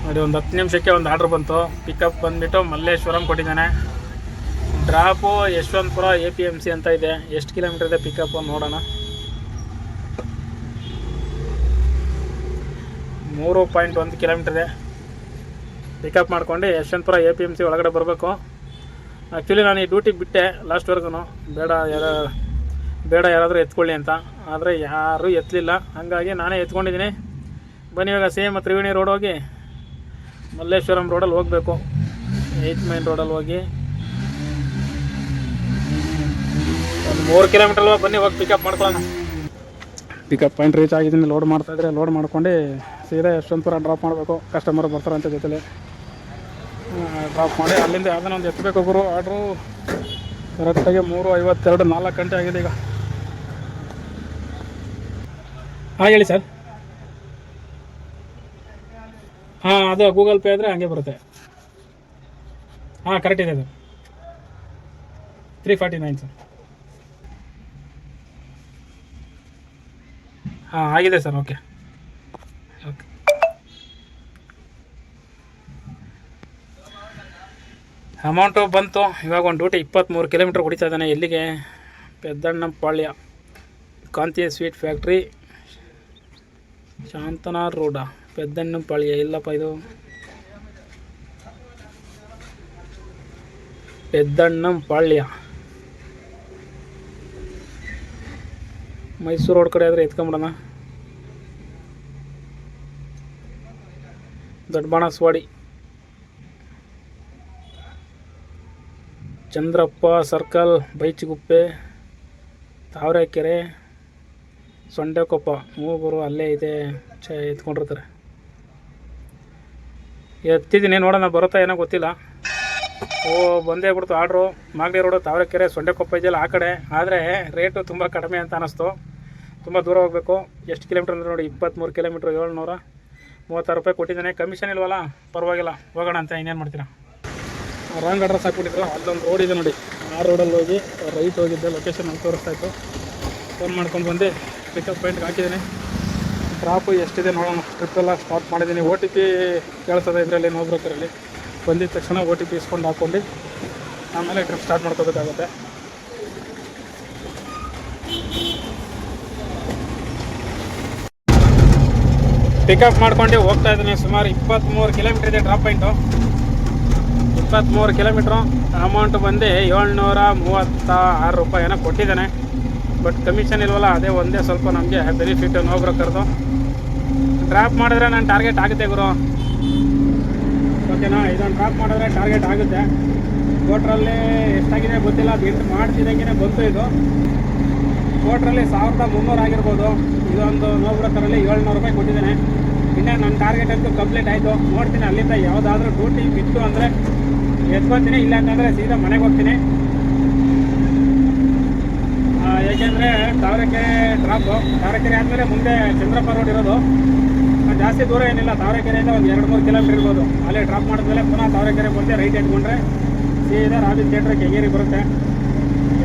ನೋಡಿ, ಒಂದು ಹತ್ತು ನಿಮಿಷಕ್ಕೆ ಒಂದು ಆರ್ಡ್ರ್ ಬಂತು. ಪಿಕಪ್ ಬಂದುಬಿಟ್ಟು ಮಲ್ಲೇಶ್ವರಂ ಕೊಟ್ಟಿದ್ದಾನೆ. Drop Yeshwanthpur A P M C ಅಂತ ಇದೆ. ಎಷ್ಟು ಕಿಲೋಮೀಟ್ರ್ ಇದೆ ಪಿಕಪ್ ನೋಡೋಣ. ಮೂರು ಪಾಯಿಂಟ್ ಒಂದು ಕಿಲೋಮೀಟರ್ ಇದೆ. ಪಿಕಪ್ ಮಾಡ್ಕೊಂಡು Yeshwanthpur A P M C ಒಳಗಡೆ ಬರಬೇಕು. ಆ್ಯಕ್ಚುಲಿ ನಾನು ಈ ಡ್ಯೂಟಿಗೆ ಬಿಟ್ಟೆ ಲಾಸ್ಟ್ವರೆಗೂ ಬೇಡ ಯಾರ, ಬೇಡ ಯಾರಾದರೂ ಎತ್ಕೊಳ್ಳಿ ಅಂತ. ಆದರೆ ಯಾರೂ ಎತ್ತಲಿಲ್ಲ ಹಾಗಾಗಿ ನಾನೇ ಎತ್ಕೊಂಡಿದ್ದೀನಿ. ಬನ್ನಿ ಇವಾಗ ಸೇಮ್ ತ್ರಿವೇಣಿ ರೋಡ್ ಹೋಗಿ ಮಲ್ಲೇಶ್ವರಂ ರೋಡಲ್ಲಿ ಹೋಗಬೇಕು. ಏತ್ ಮೈನ್ ರೋಡಲ್ಲಿ ಹೋಗಿ. ಒಂದು ಮೂರು ಕಿಲೋಮೀಟರ್ ಬನ್ನಿ ಹೋಗಿ ಪಿಕಪ್ ಮಾಡ್ಕೊಳ್ಳೋಣ. ಪಿಕಪ್ ಪಾಯಿಂಟ್ ರೀಚ್ ಆಗಿದ್ದೀನಿ ಲೋಡ್ ಮಾಡ್ತಾಯಿದ್ರೆ ಲೋಡ್ ಮಾಡ್ಕೊಂಡು ಸೀದಾ ಯಶವಂತಪುರ ಡ್ರಾಪ್ ಮಾಡಬೇಕು. ಕಸ್ಟಮರ್ ಬರ್ತಾರೆ ಅಂತ ಜೊತೆಲಿ. ಡ್ರಾಪ್ ಮಾಡಿ ಅಲ್ಲಿಂದ ಯಾವುದನ್ನ ಒಂದು ಎತ್ತಬೇಕು ಗುರು. ಆರ್ಡ್ರು ಕರೆಕ್ಟಾಗಿ ಮೂರು ಐವತ್ತೆರಡು ನಾಲ್ಕು ಗಂಟೆ ಆಗಿದೆ ಈಗ. ಹಾಂ, ಹೇಳಿ ಸರ್ ಹಾಂ, ಅದು ಗೂಗಲ್ ಪೇ ಆದರೆ ಹಂಗೆ ಬರುತ್ತೆ. ಹಾಂ ಕರೆಕ್ಟ್ ಇದೆ ಅದು. ತ್ರೀ ಫಾರ್ಟಿ ನೈನ್ ಸರ್ ಹಾಂ, ಆಗಿದೆ ಸರ್ ಓಕೆ ಓಕೆ ಅಮೌಂಟು ಬಂತು. ಇವಾಗ ಒಂದು ಡ್ಯೂಟಿ ಇಪ್ಪತ್ತ್ಮೂರು ಕಿಲೋಮೀಟ್ರ್ ಹೊಡಿತಾ ಇದ್ದಾನೆ. ಎಲ್ಲಿಗೆ ಪೆದ್ದಣ್ಣಪಾಳ್ಯ ಕಾಂತಿ ಸ್ವೀಟ್ ಫ್ಯಾಕ್ಟ್ರಿ, ಶಾಂತನಾರ್ ರೋಡ ಪೆದ್ದಣ್ಣಪಾಳ್ಯ ಇಲ್ಲಪ್ಪ ಇದು. ಪೆದ್ದಣ್ಣಂಪಾಳ್ಯ ಮೈಸೂರು ರೋಡ್ ಕಡೆ ಆದರೆ ಎತ್ಕೊಂಬಿಡೋಣ ದೊಡ್ಡ ಚಂದ್ರಪ್ಪ ಸರ್ಕಲ್, ಬೈಚಿಗುಪ್ಪೆ, ತಾವರೆಕೆರೆ, ಸೊಂಡೆಕೊಪ್ಪ. ಮೂಗುರು ಅಲ್ಲೇ ಇದೆ ಚ ಎತ್ಕೊಂಡಿರ್ತಾರೆ. ಎತ್ತಿದ್ದೀನಿ, ನೋಡೋಣ, ಬರುತ್ತಾ ಏನೋ ಗೊತ್ತಿಲ್ಲ. ಓ, ಬಂದೇ ಬಿಡ್ತು ಆರ್ಡ್ರು. ಮಾಗಡಿ ರೋಡು, ತಾವರೆಕೆರೆ, ಸೊಂಡೆಕೊಪ್ಪ ಇದೆಯಲ್ಲ ಆ ಕಡೆ. ಆದರೆ, ರೇಟು ತುಂಬ ಕಡಿಮೆ ಅಂತ ಅನ್ನಿಸ್ತು. ತುಂಬ ದೂರ ಹೋಗಬೇಕು. ಎಷ್ಟು ಕಿಲೋಮೀಟ್ರ್ ಅಂದರೆ ನೋಡಿ ಇಪ್ಪತ್ತ್ಮೂರು ಕಿಲೋಮೀಟ್ರ್ ಏಳ್ನೂರ ಮೂವತ್ತಾರು ರೂಪಾಯಿ ಕೊಟ್ಟಿದ್ದಾನೆ. ಕಮಿಷನ್ ಇಲ್ವಲ್ಲ? ಪರವಾಗಿಲ್ಲ. ಹೋಗೋಣ ಅಂತ ಇನ್ನೇನು ಮಾಡ್ತೀರಾ? ರಾಂಗ್ ಅಡ್ರೆಸ್ ಹಾಕ್ಬಿಟ್ಟಿದ್ರು ಅಲ್ಲೊಂದು ರೋಡ್ ಇದೆ ನೋಡಿ. ಆ ರೋಡಲ್ಲಿ ಹೋಗಿ ರೈಟ್ ಹೋಗಿದ್ದೆ ಲೊಕೇಶನ್ ಅಲ್ಲಿ ತೋರಿಸ್ತಾ ಇತ್ತು. ಫೋನ್ ಮಾಡ್ಕೊಂಡು ಬಂದು ಪಿಕಪ್ ಪಾಯಿಂಟ್ಗೆ ಹಾಕಿದ್ದೀನಿ. ಡ್ರಾಪು ಎಷ್ಟಿದೆ ನೋಡೋಣ ಟ್ರಿಪ್ ಎಲ್ಲ ಸ್ಟಾರ್ಟ್ ಮಾಡಿದ್ದೀನಿ. ಓ ಟಿ ಪಿ ಕೇಳ್ತದೆ ಇದರಲ್ಲಿ ನೋ ಬ್ರೋಕರಲ್ಲಿ ಬಂದಿದ ತಕ್ಷಣ ಓ ಟಿ ಪಿ ಇಸ್ಕೊಂಡು ಹಾಕ್ಕೊಂಡು ಆಮೇಲೆ ಟ್ರಿಪ್ ಸ್ಟಾರ್ಟ್ ಮಾಡ್ಕೋಬೇಕಾಗುತ್ತೆ. ಪಿಕಪ್ ಮಾಡ್ಕೊಂಡು, ಹೋಗ್ತಾ ಇದ್ದೀನಿ ಸುಮಾರು ಇಪ್ಪತ್ತ್ಮೂರು ಕಿಲೋಮೀಟ್ರ್ ಇದೆ ಡ್ರಾಪ್ ಪಾಯಿಂಟು ಇಪ್ಪತ್ತ್ಮೂರು ಕಿಲೋಮೀಟ್ರು. ಅಮೌಂಟ್ ಬಂದು ಏಳ್ನೂರ ಮೂವತ್ತ ಆರು ರೂಪಾಯಿ ಏನೋ ಕೊಟ್ಟಿದ್ದಾನೆ. ಬಟ್ ಕಮಿಷನ್ ಇಲ್ವಲ್ಲ, ಅದೇ ಒಂದೇ ಸ್ವಲ್ಪ ನಮಗೆ ಬೆನಿಫಿಟ್ ನೋ ಬ್ರೋಕರ್ದು ಡ್ರಾಪ್ ಮಾಡಿದ್ರೆ ನಾನು ಟಾರ್ಗೆಟ್ ಆಗುತ್ತೆ ಗುರು. ಓಕೆನಾ ಇದೊಂದು ಡ್ರಾಪ್ ಮಾಡಿದ್ರೆ ಟಾರ್ಗೆಟ್ ಆಗುತ್ತೆ. ಕೋಟ್ರಲ್ಲಿ ಎಷ್ಟಾಗಿದೆ ಗೊತ್ತಿಲ್ಲ ಬಿಟ್ಟು ಮಾಡ್ತಿದ್ದಂಗೆ ಬಂತು ಇದು. ಕೋಟ್ರಲ್ಲಿ ಸಾವಿರದ ಮುನ್ನೂರು ಆಗಿರ್ಬೋದು. ಇದೊಂದು ನೋ ಬ್ರೋಕರಲ್ಲಿ ಏಳ್ನೂರು ರೂಪಾಯಿ ಕೊಟ್ಟಿದ್ದೇನೆ. ಇನ್ನೇ ನನ್ನ ಟಾರ್ಗೆಟ್ ಅಂತೂ ಕಂಪ್ಲೀಟ್ ಆಯಿತು. ನೋಡ್ತೀನಿ ಅಲ್ಲಿಂದ ಯಾವುದಾದ್ರೂ ಡ್ಯೂಟಿ ಬಿತ್ತು ಅಂದರೆ ಎತ್ಕೊತೀನಿ ಇಲ್ಲ ಅಂತಂದರೆ ಸೀದಾ ಮನೆಗೆ ಹೋಗ್ತೀನಿ. ಏಕೆಂದರೆ ತಾವರೆಕೆರೆ ಡ್ರಾಪು ತಾವರೆಕೆರೆ ಆದಮೇಲೆ ಮುಂದೆ ಚಂದ್ರಪ್ಪ ರೋಡ್ ಇರೋದು. ಜಾಸ್ತಿ ದೂರ ಏನಿಲ್ಲ, ತಾವರೆಕೆರೆಯಿಂದ ಒಂದು ಎರಡು ಮೂರು ಕಿಲೋಮೀಟರ್ ಇರ್ಬೋದು. ಅಲ್ಲೇ ಡ್ರಾಪ್ ಮಾಡಿದ್ಮೇಲೆ ಪುನಃ ತಾವರೆಕೆರೆ ಮುಂದೆ ರೈಟ್ ಎತ್ಕೊಂಡ್ರೆ ಸೀದಾ ರಾಬಿ ಥಿಯೇಟ್ರ್ ಕೆಂಗೇರಿ ಬರುತ್ತೆ.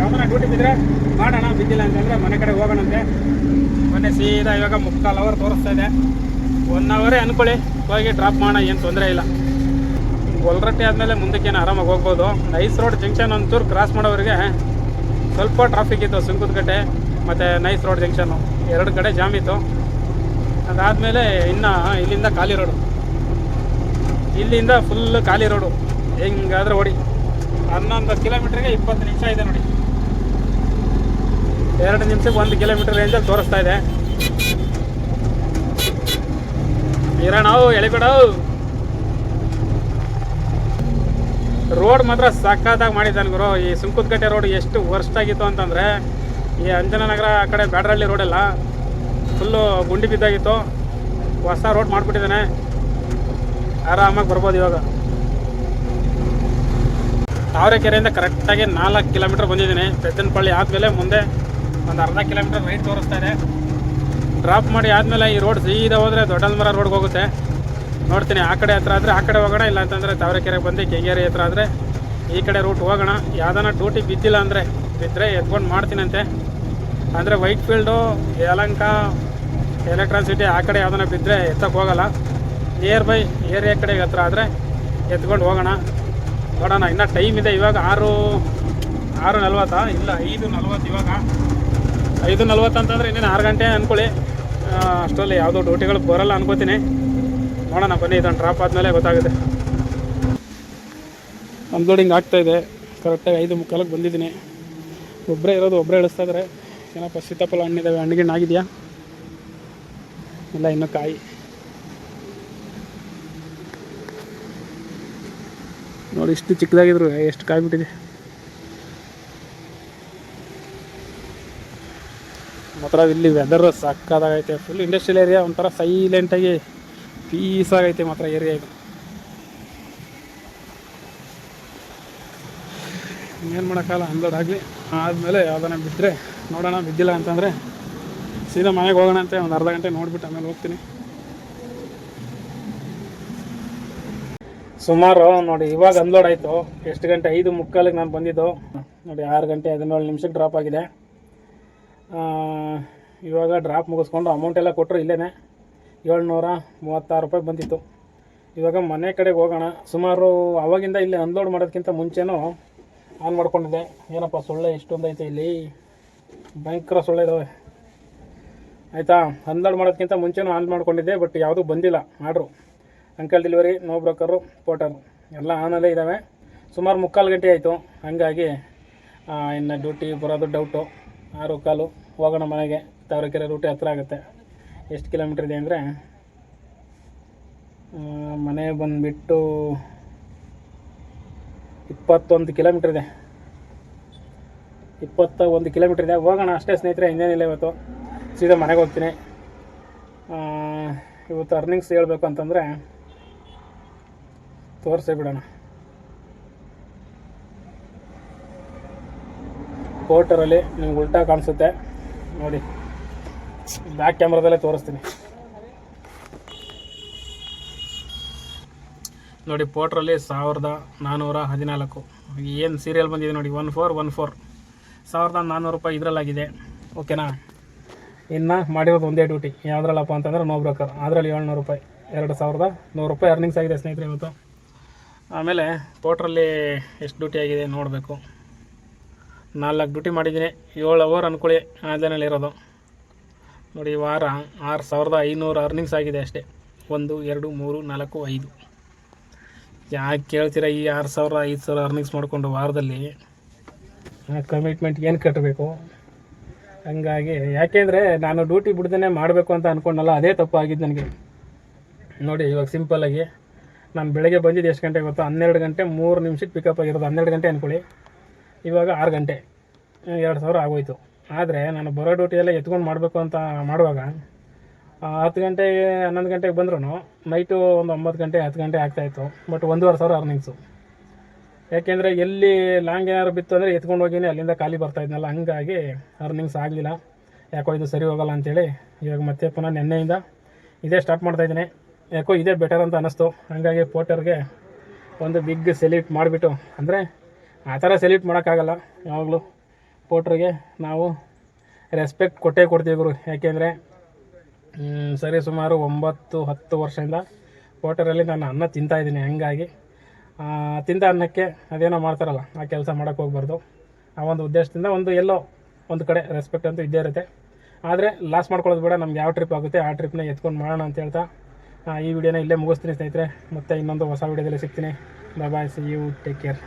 ಯಾವ್ದನ್ನ ಡ್ಯೂಟಿ ಬಿದ್ದರೆ ಮಾಡೋಣ, ಬಿದ್ದಿಲ್ಲ ಅಂತಂದರೆ ಮನೆ ಕಡೆ ಹೋಗೋಣಂತೆ. ಮೊನ್ನೆ ಸೀದಾ ಇವಾಗ ಮುಕ್ಕಾಲು ಅವರ್ ತೋರಿಸ್ತಾ ಇದೆ. ಒನ್ ಅವರೇ ಅನ್ಕೊಳ್ಳಿ, ಹೋಗಿ ಡ್ರಾಪ್ ಮಾಡೋಣ, ಏನು ತೊಂದರೆ ಇಲ್ಲ. ಗೊಲ್ರಟ್ಟಿ ಆದಮೇಲೆ ಮುಂದಕ್ಕೇನು ಆರಾಮಾಗಿ ಹೋಗ್ಬೋದು. ನೈಸ್ ರೋಡ್ ಜಂಕ್ಷನ್ ಒಂಚೂರು ಕ್ರಾಸ್ ಮಾಡೋರಿಗೆ ಸ್ವಲ್ಪ ಟ್ರಾಫಿಕ್ ಇತ್ತು ಸುಂಕದಕಟ್ಟೆ ಮತ್ತು ನೈಸ್ ರೋಡ್ ಜಂಕ್ಷನ್ನು ಎರಡು ಕಡೆ ಜಾಮ್ ಇತ್ತು. ಅದಾದಮೇಲೆ ಇನ್ನು ಇಲ್ಲಿಂದ ಖಾಲಿ ರೋಡು ಇಲ್ಲಿಂದ ಫುಲ್ ಖಾಲಿ ರೋಡು ಹೆಂಗಾದ್ರೆ ಓಡಿ. ಹನ್ನೊಂದು ಕಿಲೋಮೀಟ್ರಿಗೆ ಇಪ್ಪತ್ತು ನಿಮಿಷ ಇದೆ ನೋಡಿ. ಎರಡು ನಿಮಿಷಕ್ಕೆ ಒಂದು ಕಿಲೋಮೀಟರ್ ರೇಂಜಲ್ಲಿ ತೋರಿಸ್ತಾ ಇದೆ. ಇರೋಣ ಎಳಿಬೇಡವು ರೋಡ್ ಮಾತ್ರ ಸಖತ್ತಾಗಿ ಮಾಡಿದ್ದಾನೆ ಗುರು. ಈ ಸುಂಕದಕಟ್ಟೆ ರೋಡ್ ಎಷ್ಟು ವರ್ಸ್ಟ್ ಆಗಿತ್ತು ಅಂತಂದರೆ, ಈ ಅಂಜನಾನಗರ ಆ ಕಡೆ ಬ್ಯಾಡ್ರಳ್ಳಿ ರೋಡೆಲ್ಲ ಫುಲ್ಲು ಗುಂಡಿ ಬಿದ್ದಾಗಿತ್ತು. ಹೊಸ ರೋಡ್ ಮಾಡಿಬಿಟ್ಟಿದ್ದಾನೆ. ಆರಾಮಾಗಿ ಬರ್ಬೋದು ಇವಾಗ. ತಾವರೆಕೆರೆಯಿಂದ ಕರೆಕ್ಟಾಗಿ ನಾಲ್ಕು ಕಿಲೋಮೀಟ್ರ್ ಬಂದಿದ್ದೀನಿ. ಪೆದ್ದನಪಳ್ಳಿ ಆದಮೇಲೆ ಮುಂದೆ ಒಂದು ಅರ್ಧ ಕಿಲೋಮೀಟ್ರ್ ರೈಟ್ ತೋರಿಸ್ತಾ ಇದೆ. ಡ್ರಾಪ್ ಮಾಡಿ ಆದಮೇಲೆ ಈ ರೋಡ್ ಸೀದಾ ಹೋದರೆ ದೊಡ್ಡಲ್ಮರ ರೋಡ್ಗೆ ಹೋಗುತ್ತೆ. ನೋಡ್ತೀನಿ, ಆ ಕಡೆ ಹತ್ರ ಆದರೆ ಆ ಕಡೆ ಹೋಗೋಣ, ಇಲ್ಲ ಅಂತಂದರೆ ತಾವರೆಕೆರೆಗೆ ಬಂದು ಕೆಂಗೇರಿ ಹತ್ರ ಆದರೆ ಈ ಕಡೆ ರೂಟ್ ಹೋಗೋಣ. ಯಾವ್ದಾನ ಡ್ಯೂಟಿ ಬಿದ್ದಿಲ್ಲ ಅಂದರೆ ಬಿದ್ದರೆ ಎತ್ಕೊಂಡು ಮಾಡ್ತೀನಂತೆ ಅಂದರೆ ವೈಟ್ ಫೀಲ್ಡು ಯಲಂಕ ಎಲೆಕ್ಟ್ರಾನ್ಸಿಟಿ ಆ ಕಡೆ ಯಾವ್ದಾನ ಬಿದ್ದರೆ ಎತ್ತಕ್ಕೆ ಹೋಗೋಲ್ಲ. ನಿಯರ್ ಬೈ ಏರಿಯಾ ಕಡೆಗೆ ಹತ್ರ ಆದರೆ ಎತ್ಕೊಂಡು ಹೋಗೋಣ. ನೋಡೋಣ, ಇನ್ನೂ ಟೈಮ್ ಇದೆ, ಇವಾಗ ಆರು ಆರು ನಲ್ವತ್ತಾ? ಇಲ್ಲ, ಐದು ನಲ್ವತ್ತು ಇವಾಗ. ಐದು ನಲ್ವತ್ತು ಅಂತಂದರೆ ಇನ್ನೇನು ಆರು ಗಂಟೆ ಅಂದ್ಕೊಳ್ಳಿ ಅಷ್ಟರಲ್ಲಿ ಯಾವುದೋ ಡ್ಯೂಟಿಗಳು ಬರೋಲ್ಲ ಅನ್ಕೋತೀನಿ. ನೋಡೋಣ, ಬನ್ನಿ ಇದನ್ನು ಡ್ರಾಪ್ ಆದಮೇಲೆ ಗೊತ್ತಾಗುತ್ತೆ. ಅನ್ಲೋಡಿಂಗ್ ಆಗ್ತಾಯಿದೆ ಕರೆಕ್ಟಾಗಿ ಐದು ಮುಕ್ಕಾಲಕ್ಕೆ ಬಂದಿದ್ದೀನಿ. ಒಬ್ಬರೇ ಇರೋದು ಒಬ್ಬರೇ ಇಳಿಸ್ತಾ ಇದ್ದಾರೆ ಏನಪ್ಪ, ಸೀತಾಫಲ ಹಣ್ಣಿದ್ದಾವೆ ಹಣ್ಣಿಗೆ ಆಗಿದೆಯಾ? ಇಲ್ಲ, ಇನ್ನೂ ಕಾಯಿ. ನೋಡಿ, ಇಷ್ಟು ಚಿಕ್ಕದಾಗಿದ್ರು, ಎಷ್ಟು ಕಾಯಿ ಬಿಟ್ಟಿದೆ. ಮಾತ್ರ ಇಲ್ಲಿ ವೆದರ್ ಸಕ್ಕದಾಗೈತೆ ಫುಲ್ ಇಂಡಸ್ಟ್ರಿಯಲ್ ಏರಿಯಾ ಒಂಥರ ಸೈಲೆಂಟಾಗಿ ಪೀಸ್ ಆಗೈತೆ ಮಾತ್ರ ಏರಿಯಾ ಇದು. ಏನು ಮಾಡೋಕ್ಕಲ್ಲ ಅನ್ಲೋಡ್ ಆಗಲಿ. ಆದಮೇಲೆ ಯಾವ್ದಾನ ಬಿದ್ದರೆ ನೋಡೋಣ, ಬಿದ್ದಿಲ್ಲ ಅಂತಂದರೆ ಸೀದಾ ಮನೆಗೆ ಹೋಗೋಣ ಅಂತ ಒಂದು ಅರ್ಧ ಗಂಟೆ ನೋಡಿಬಿಟ್ಟು ಆಮೇಲೆ ಹೋಗ್ತೀನಿ. ಸುಮಾರು ನೋಡಿ, ಇವಾಗ ಅನ್ಲೋಡ್ ಆಯಿತು. ಎಷ್ಟು ಗಂಟೆ? ಐದು ಮುಕ್ಕಾಲಿಗೆ ನಾನು ಬಂದಿದ್ದು. ನೋಡಿ, ಆರು ಗಂಟೆ ಹದಿನೇಳು ನಿಮಿಷಕ್ಕೆ ಡ್ರಾಪ್ ಆಗಿದೆ. ಇವಾಗ ಡ್ರಾಪ್ ಮುಗಿಸ್ಕೊಂಡು ಅಮೌಂಟ್ ಎಲ್ಲ ಕೊಟ್ಟರು ಇಲ್ಲೇ ಏಳ್ನೂರ ಮೂವತ್ತಾರು ರೂಪಾಯಿ ಬಂದಿತ್ತು. ಇವಾಗ ಮನೆ ಕಡೆಗೆ ಹೋಗೋಣ. ಸುಮಾರು ಅವಾಗಿಂದ ಇಲ್ಲಿ ಅನ್ಲೋಡ್ ಮಾಡೋದಕ್ಕಿಂತ ಮುಂಚೆನೂ ಆನ್ ಮಾಡ್ಕೊಂಡಿದ್ದೆ. ಏನಪ್ಪ, ಸೊಳ್ಳೆ ಇಷ್ಟೊಂದು ಐತೆ ಇಲ್ಲಿ? ಭಯಂಕರ ಸೊಳ್ಳೆ ಇದ್ದಾವೆ ಆಯಿತಾ? ಅನ್ಲೋಡ್ ಮಾಡೋದಕ್ಕಿಂತ ಮುಂಚೆನೂ ಆನ್ ಮಾಡ್ಕೊಂಡಿದ್ದೆ ಬಟ್ ಯಾವುದೂ ಬಂದಿಲ್ಲ. Order. Uncle delivery no broker porter ಎಲ್ಲ ಆನಲ್ಲೇ ಇದ್ದಾವೆ ಸುಮಾರು ಮುಕ್ಕಾಲು ಗಂಟೆ ಆಯಿತು. ಹಾಗಾಗಿ ಇನ್ನು ಡ್ಯೂಟಿ ಬರೋದು ಡೌಟು ಆರು ಕಾಲು ಹೋಗೋಣ ಮನೆಗೆ. ತಾವರೆಕೆರೆ ರೂಟಿ ಹತ್ರ ಆಗುತ್ತೆ. ಎಷ್ಟು ಕಿಲೋಮೀಟ್ರ್ ಇದೆ ಅಂದರೆ ಮನೆ ಬಂದುಬಿಟ್ಟು ಇಪ್ಪತ್ತೊಂದು ಕಿಲೋಮೀಟ್ರ್ ಇದೆ. ಇಪ್ಪತ್ತ ಒಂದು ಕಿಲೋಮೀಟ್ರ್ ಇದೆ. ಹೋಗೋಣ ಅಷ್ಟೇ ಸ್ನೇಹಿತರೆ, ಇನ್ನೇನಿಲ್ಲ ಇವತ್ತು. ಸೀದಾ ಮನೆಗೆ ಹೋಗ್ತೀನಿ. ಇವತ್ತು ಅರ್ನಿಂಗ್ಸ್ ಹೇಳ್ಬೇಕು ಅಂತಂದರೆ, ತೋರಿಸೇ ಬಿಡೋಣ. ಕೋಟರಲ್ಲಿ ನಿಮ್ಗೆ ಉಲ್ಟಾ ಕಾಣಿಸುತ್ತೆ. ನೋಡಿ. ಬ್ಯಾಕ್ ಕ್ಯಾಮ್ರಾದಲ್ಲೇ ತೋರಿಸ್ತೀನಿ. ನೋಡಿ ಪೋಟ್ರಲ್ಲಿ ಸಾವಿರದ ನಾನ್ನೂರ ಹದಿನಾಲ್ಕು. ಏನು ಸೀರಿಯಲ್ ಬಂದಿದೆ ನೋಡಿ ಒನ್ ಫೋರ್ ಒನ್ ಫೋರ್ ಸಾವಿರದ ನಾನ್ನೂರು ರೂಪಾಯಿ ಇದರಲ್ಲಾಗಿದೆ. ಓಕೆನಾ ಇನ್ನು ಮಾಡಿರೋದು ಒಂದೇ ಡ್ಯೂಟಿ ಯಾವುದ್ರಲ್ಲಪ್ಪ ಅಂತಂದ್ರೆ ನೋ ಬ್ರೋಕರ್ ಅದರಲ್ಲಿ ಏಳ್ನೂರು ರೂಪಾಯಿ. ಎರಡು ಸಾವಿರದ ನೂರು ರೂಪಾಯಿ ಅರ್ನಿಂಗ್ಸ್ ಆಗಿದೆ ಸ್ನೇಹಿತರೆ ಇವತ್ತು. ಆಮೇಲೆ ಪೋಟ್ರಲ್ಲಿ ಎಷ್ಟು ಡ್ಯೂಟಿ ಆಗಿದೆ ನೋಡಬೇಕು. ನಾಲ್ಕು ಡ್ಯೂಟಿ ಮಾಡಿದ್ದೀನಿ. ಏಳು ಅವರ್ ಅಂದ್ಕೊಳ್ಳಿ ಆನ್ಲೈನಲ್ಲಿ ಇರೋದು ನೋಡಿ ವಾರ ಆರು ಸಾವಿರದ ಐನೂರು ಅರ್ನಿಂಗ್ಸ್ ಆಗಿದೆ ಅಷ್ಟೇ. ಒಂದು, ಎರಡು, ಮೂರು, ನಾಲ್ಕು, ಐದು. ಯಾಕೆ ಕೇಳ್ತೀರಾ ಈ ಆರು ಸಾವಿರ, ಐದು ಸಾವಿರ ಅರ್ನಿಂಗ್ಸ್ ಮಾಡಿಕೊಂಡು ವಾರದಲ್ಲಿ? ಆ ಕಮಿಟ್ಮೆಂಟ್ ಏನು ಕಟ್ಟಬೇಕು ಹಂಗಾಗಿ ಯಾಕೆಂದರೆ ನಾನು ಡ್ಯೂಟಿ ಬಿಡ್ದೇ ಮಾಡಬೇಕು ಅಂತ ಅಂದ್ಕೊಂಡಲ್ಲ ಅದೇ ತಪ್ಪು ಆಗಿದ್ದು ನನಗೆ. ನೋಡಿ, ಇವಾಗ ಸಿಂಪಲ್ಲಾಗಿ ನಾನು ಬೆಳಗ್ಗೆ ಬಂದಿದ್ದು ಎಷ್ಟು ಗಂಟೆ ಗೊತ್ತಾ? ಹನ್ನೆರಡು ಗಂಟೆ ಮೂರು ನಿಮಿಷಕ್ಕೆ ಪಿಕಪ್ ಆಗಿರೋದು ಹನ್ನೆರಡು ಗಂಟೆ ಅಂದ್ಕೊಳ್ಳಿ ಇವಾಗ ಆರು ಗಂಟೆ. ಎರಡು ಸಾವಿರ ಆಗೋಯ್ತು. ಆದರೆ ನಾನು ಬರೋ ಡ್ಯೂಟಿಯೆಲ್ಲ ಎತ್ಕೊಂಡು ಮಾಡಬೇಕು ಅಂತ ಮಾಡುವಾಗ ಹತ್ತು ಗಂಟೆಗೆ, ಹನ್ನೊಂದು ಗಂಟೆಗೆ ಬಂದ್ರೂ ನೈಟು ಒಂದು ಒಂಬತ್ತು ಗಂಟೆ, ಹತ್ತು ಗಂಟೆ ಆಗ್ತಾಯಿತ್ತು ಬಟ್ ಒಂದೂವರೆ ಸಾವಿರ ಅರ್ನಿಂಗ್ಸು ಯಾಕೆಂದರೆ ಎಲ್ಲಿ ಲಾಂಗ್ ಏನಾದ್ರು ಬಿತ್ತು ಅಂದರೆ ಎತ್ಕೊಂಡು ಹೋಗಿನಿ ಅಲ್ಲಿಂದ ಖಾಲಿ ಬರ್ತಾ ಇದ್ನಲ್ಲ, ಹಂಗಾಗಿ ಅರ್ನಿಂಗ್ಸ್ ಆಗಲಿಲ್ಲ. ಯಾಕೋ ಇದು ಸರಿ ಹೋಗಲ್ಲ ಅಂಥೇಳಿ ಇವಾಗ ಮತ್ತೆ ಪುನಃ ನೆನ್ನೆಯಿಂದ ಇದೇ ಸ್ಟಾರ್ಟ್ ಮಾಡ್ತಾಯಿದ್ದೀನಿ ಯಾಕೋ ಇದೇ ಬೆಟರ್ ಅಂತ ಅನ್ನಿಸ್ತು. ಹಂಗಾಗಿ ಪೋಟರ್ಗೆ ಒಂದು ಬಿಗ್ ಸೆಲ್ಯೂಟ್ ಮಾಡಿಬಿಟ್ಟು, ಅಂದರೆ ಆ ಥರ ಸೆಲ್ಯೂಟ್ ಮಾಡೋಕ್ಕಾಗಲ್ಲ ಯಾವಾಗಲೂ. ಪೋಟ್ರಿಗೆ ನಾವು ರೆಸ್ಪೆಕ್ಟ್ ಕೊಟ್ಟೇ ಕೊಡ್ತೀವಿ ಗುರು. ಯಾಕೆಂದರೆ ಸರಿ ಸುಮಾರು ಒಂಬತ್ತು, ಹತ್ತು ವರ್ಷದಿಂದ ಪೋಟರಲ್ಲಿ ನಾನು ಅನ್ನ ತಿಂತಾಯಿದ್ದೀನಿ ಹಂಗಾಗಿ ತಿಂದ ಅನ್ನಕ್ಕೆ ಅದೇನೋ ಮಾಡ್ತಾರಲ್ಲ, ಆ ಕೆಲಸ ಮಾಡೋಕ್ಕೆ ಹೋಗ್ಬಾರ್ದು. ಆ ಒಂದು ಉದ್ದೇಶದಿಂದ ಒಂದು ಎಲ್ಲೋ ಒಂದು ಕಡೆ ರೆಸ್ಪೆಕ್ಟ್ ಅಂತೂ ಇದ್ದೇ ಇರುತ್ತೆ. ಆದರೆ ಲಾಸ್ ಮಾಡ್ಕೊಳ್ಳೋದು ಬೇಡ. ನಮ್ಗೆ ಯಾವ ಟ್ರಿಪ್ ಆಗುತ್ತೆ, ಆ ಟ್ರಿಪ್ನ ಎತ್ಕೊಂಡು ಮಾಡೋಣ ಅಂತ ಹೇಳ್ತಾ ಈ ವಿಡಿಯೋನ ಇಲ್ಲೇ ಮುಗಿಸ್ತೀನಿ ಸ್ನೇಹಿತರೆ. ಮತ್ತೆ ಇನ್ನೊಂದು ಹೊಸ ವಿಡಿಯೋದಲ್ಲಿ ಸಿಗ್ತೀನಿ. Bye see you take care